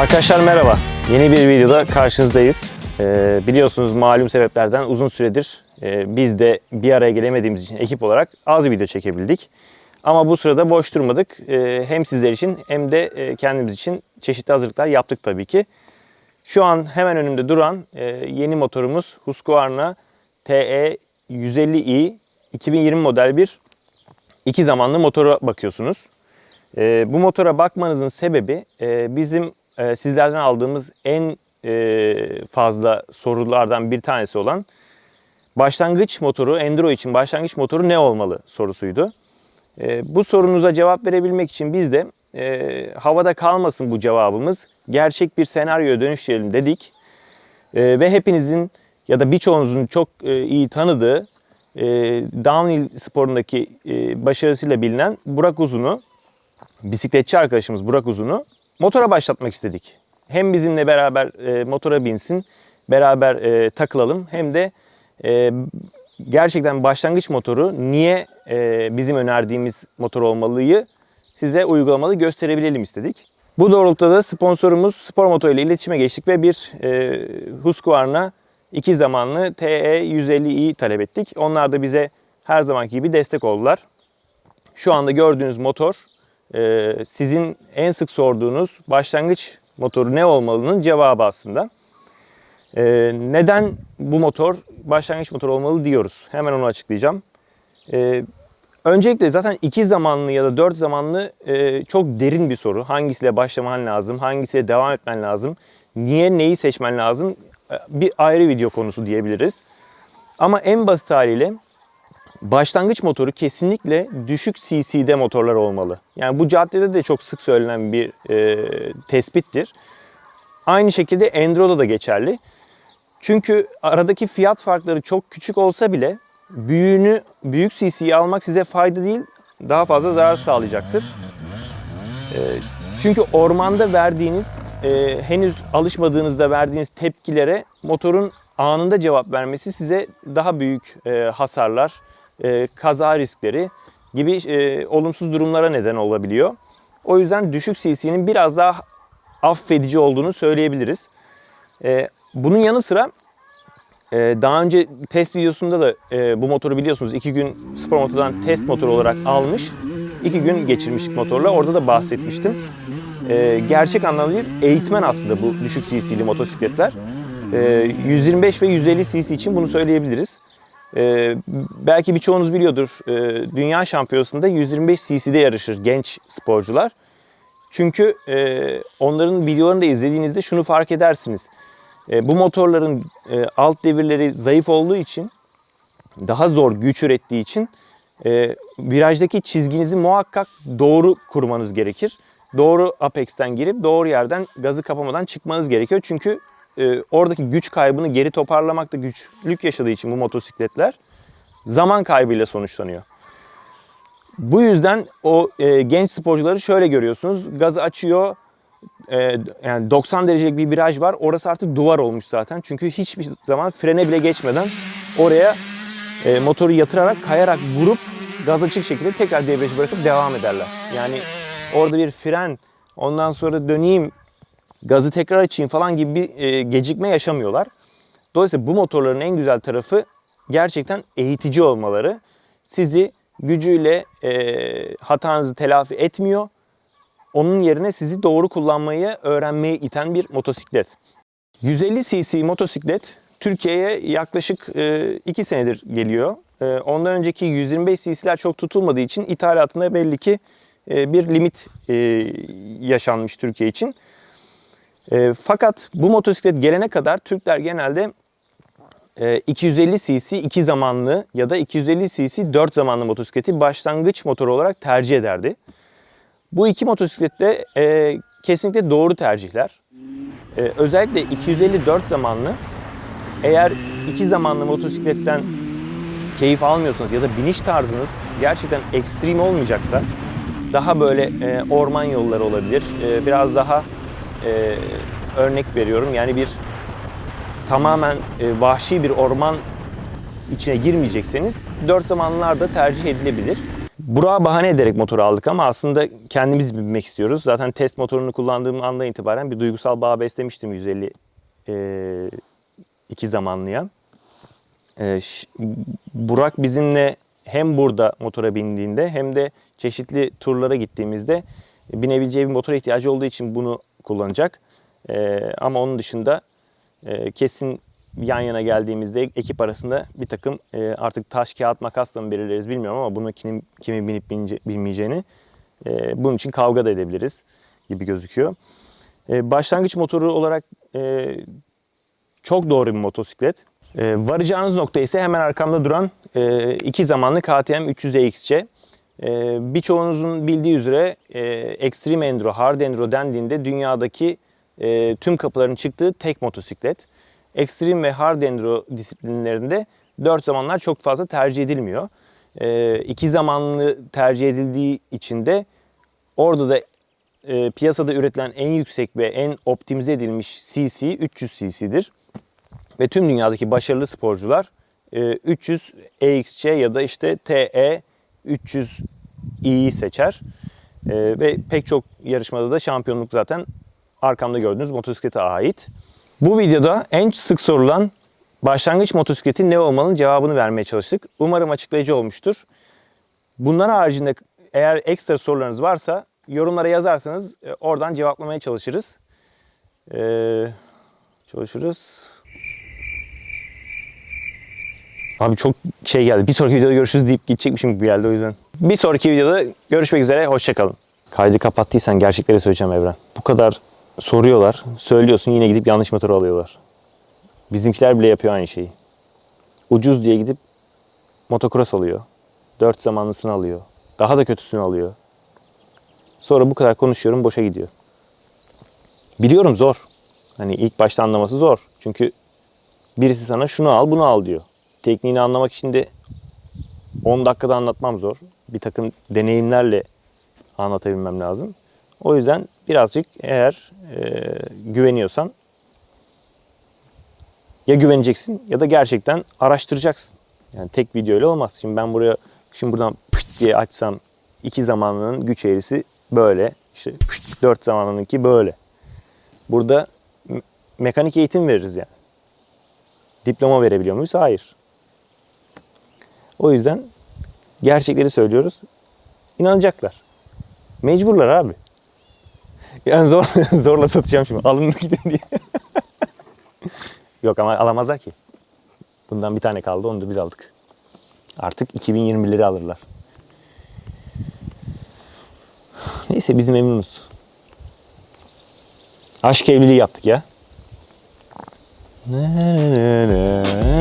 Arkadaşlar merhaba. Yeni bir videoda karşınızdayız. Ee, biliyorsunuz malum sebeplerden uzun süredir e, biz de bir araya gelemediğimiz için ekip olarak az video çekebildik. Ama bu sırada boş durmadık. Ee, hem sizler için hem de e, kendimiz için çeşitli hazırlıklar yaptık tabii ki. Şu an hemen önümde duran e, yeni motorumuz Husqvarna TE 150i 2020 model bir iki zamanlı motora bakıyorsunuz. E, bu motora bakmanızın sebebi e, bizim e, sizlerden aldığımız en e, fazla sorulardan bir tanesi olan başlangıç motoru, Enduro için başlangıç motoru ne olmalı sorusuydu. E, bu sorunuza cevap verebilmek için biz de e, havada kalmasın bu cevabımız, gerçek bir senaryoya dönüştürelim dedik. E, ve hepinizin ya da birçoğunuzun çok e, iyi tanıdığı downhill sporundaki başarısıyla bilinen Burak Uzun'u bisikletçi arkadaşımız Burak Uzun'u motora başlatmak istedik. Hem bizimle beraber e, motora binsin, beraber e, takılalım hem de e, gerçekten başlangıç motoru niye e, bizim önerdiğimiz motor olmalıyı size uygulamalı gösterebilelim istedik. Bu doğrultuda da sponsorumuz Spor Moto ile iletişime geçtik ve bir e, Husqvarna iki zamanlı TE 150i talep ettik. Onlar da bize her zamanki gibi destek oldular. Şu anda gördüğünüz motor e, sizin en sık sorduğunuz başlangıç motoru ne olmalının cevabı aslında. E, neden bu motor başlangıç motor olmalı diyoruz. Hemen onu açıklayacağım. E, öncelikle zaten iki zamanlı ya da dört zamanlı e, çok derin bir soru. Hangisiyle başlaman lazım, hangisiyle devam etmen lazım, niye neyi seçmen lazım e, bir ayrı video konusu diyebiliriz. Ama en basit haliyle başlangıç motoru kesinlikle düşük CC'de motorlar olmalı. Yani bu caddede de çok sık söylenen bir e, tespittir. Aynı şekilde Enduro'da da geçerli. Çünkü aradaki fiyat farkları çok küçük olsa bile büyüğünü büyük CC'yi almak size fayda değil, daha fazla zarar sağlayacaktır. E, çünkü ormanda verdiğiniz, e, henüz alışmadığınızda verdiğiniz tepkilere motorun anında cevap vermesi size daha büyük e, hasarlar, e, kaza riskleri gibi e, olumsuz durumlara neden olabiliyor. O yüzden düşük CC'nin biraz daha affedici olduğunu söyleyebiliriz. E, bunun yanı sıra e, daha önce test videosunda da e, bu motoru biliyorsunuz iki gün spor motordan test motoru olarak almış. iki gün geçirmiştik motorla. Orada da bahsetmiştim. E, gerçek anlamda bir eğitmen aslında bu düşük CC'li motosikletler. E, 125 ve 150 cc için bunu söyleyebiliriz. Ee, belki birçoğunuz biliyordur. Ee, Dünya Şampiyonası'nda 125 cc'de yarışır genç sporcular. Çünkü e, onların videolarını da izlediğinizde şunu fark edersiniz. E, bu motorların e, alt devirleri zayıf olduğu için daha zor güç ürettiği için e, virajdaki çizginizi muhakkak doğru kurmanız gerekir. Doğru apex'ten girip doğru yerden gazı kapamadan çıkmanız gerekiyor. Çünkü e, oradaki güç kaybını geri toparlamakta güçlük yaşadığı için bu motosikletler zaman kaybıyla sonuçlanıyor. Bu yüzden o e, genç sporcuları şöyle görüyorsunuz. Gazı açıyor. e, yani 90 derecelik bir viraj var. Orası artık duvar olmuş zaten. Çünkü hiçbir zaman frene bile geçmeden oraya e, motoru yatırarak, kayarak vurup gaz açık şekilde tekrar debriyajı bırakıp devam ederler. Yani orada bir fren, ondan sonra döneyim, gazı tekrar açayım falan gibi bir e, gecikme yaşamıyorlar. Dolayısıyla bu motorların en güzel tarafı gerçekten eğitici olmaları. Sizi gücüyle e, hatanızı telafi etmiyor. Onun yerine sizi doğru kullanmayı öğrenmeye iten bir motosiklet. 150 cc motosiklet Türkiye'ye yaklaşık 2 senedir geliyor. E, ondan önceki 125 cc'ler çok tutulmadığı için ithalatında belli ki e, bir limit e, yaşanmış Türkiye için. E, fakat bu motosiklet gelene kadar Türkler genelde e, 250 cc iki zamanlı ya da 250 cc 4 zamanlı motosikleti başlangıç motoru olarak tercih ederdi. Bu iki motosiklet de e, kesinlikle doğru tercihler. E, özellikle 254 zamanlı eğer iki zamanlı motosikletten keyif almıyorsanız ya da biniş tarzınız gerçekten ekstrem olmayacaksa daha böyle e, orman yolları olabilir. E, biraz daha e, örnek veriyorum. Yani bir tamamen e, vahşi bir orman içine girmeyecekseniz dört zamanlılar da tercih edilebilir. Burak'a bahane ederek motoru aldık ama aslında kendimiz binmek istiyoruz. Zaten test motorunu kullandığım andan itibaren bir duygusal bağ beslemiştim 150 e, iki zamanlıya. E, Burak bizimle hem burada motora bindiğinde hem de çeşitli turlara gittiğimizde binebileceği bir motora ihtiyacı olduğu için bunu kullanacak. E, ama onun dışında e, kesin yan yana geldiğimizde ekip arasında bir takım e, artık taş kağıt makasla mı belirleriz bilmiyorum ama bunu kimin, kimin binip binince, binmeyeceğini e, bunun için kavga da edebiliriz gibi gözüküyor. E, başlangıç motoru olarak e, çok doğru bir motosiklet. E, varacağınız nokta ise hemen arkamda duran e, iki zamanlı KTM 300 EXC. E, birçoğunuzun bildiği üzere e, Extreme Enduro, Hard Enduro dendiğinde dünyadaki e, tüm kapıların çıktığı tek motosiklet. Extreme ve Hard Enduro disiplinlerinde 4 zamanlar çok fazla tercih edilmiyor. E, iki zamanlı tercih edildiği için de orada da e, piyasada üretilen en yüksek ve en optimize edilmiş CC 300 cc'dir. Ve tüm dünyadaki başarılı sporcular e, 300 EXC ya da işte TE 300 i'yi seçer. E, ve pek çok yarışmada da şampiyonluk zaten arkamda gördüğünüz motosiklete ait. Bu videoda en sık sorulan başlangıç motosikleti ne olmalının cevabını vermeye çalıştık. Umarım açıklayıcı olmuştur. Bunlar haricinde eğer ekstra sorularınız varsa yorumlara yazarsanız e, oradan cevaplamaya çalışırız. Ee, çalışırız. Abi çok şey geldi. Bir sonraki videoda görüşürüz deyip gidecekmişim gibi geldi o yüzden. Bir sonraki videoda görüşmek üzere. Hoşçakalın. Kaydı kapattıysan gerçekleri söyleyeceğim Evren. Bu kadar soruyorlar. Söylüyorsun yine gidip yanlış motoru alıyorlar. Bizimkiler bile yapıyor aynı şeyi. Ucuz diye gidip motocross alıyor. Dört zamanlısını alıyor. Daha da kötüsünü alıyor. Sonra bu kadar konuşuyorum boşa gidiyor. Biliyorum zor. Hani ilk başta anlaması zor. Çünkü birisi sana şunu al bunu al diyor. Tekniğini anlamak için de 10 dakikada anlatmam zor. Bir takım deneyimlerle anlatabilmem lazım. O yüzden birazcık eğer e, güveniyorsan ya güveneceksin ya da gerçekten araştıracaksın. Yani tek video ile olmaz. Şimdi ben buraya şimdi buradan pıt diye açsam iki zamanlının güç eğrisi böyle. İşte pıt, dört zamanlınınki böyle. Burada me- mekanik eğitim veririz yani. Diploma verebiliyor muyuz? Hayır. O yüzden gerçekleri söylüyoruz. İnanacaklar. Mecburlar abi. Yani zor, zorla satacağım şimdi. Alın gidin diye. Yok ama alamazlar ki. Bundan bir tane kaldı onu da biz aldık. Artık 2021'leri alırlar. Neyse biz memnunuz. Aşk evliliği yaptık ya. Oo,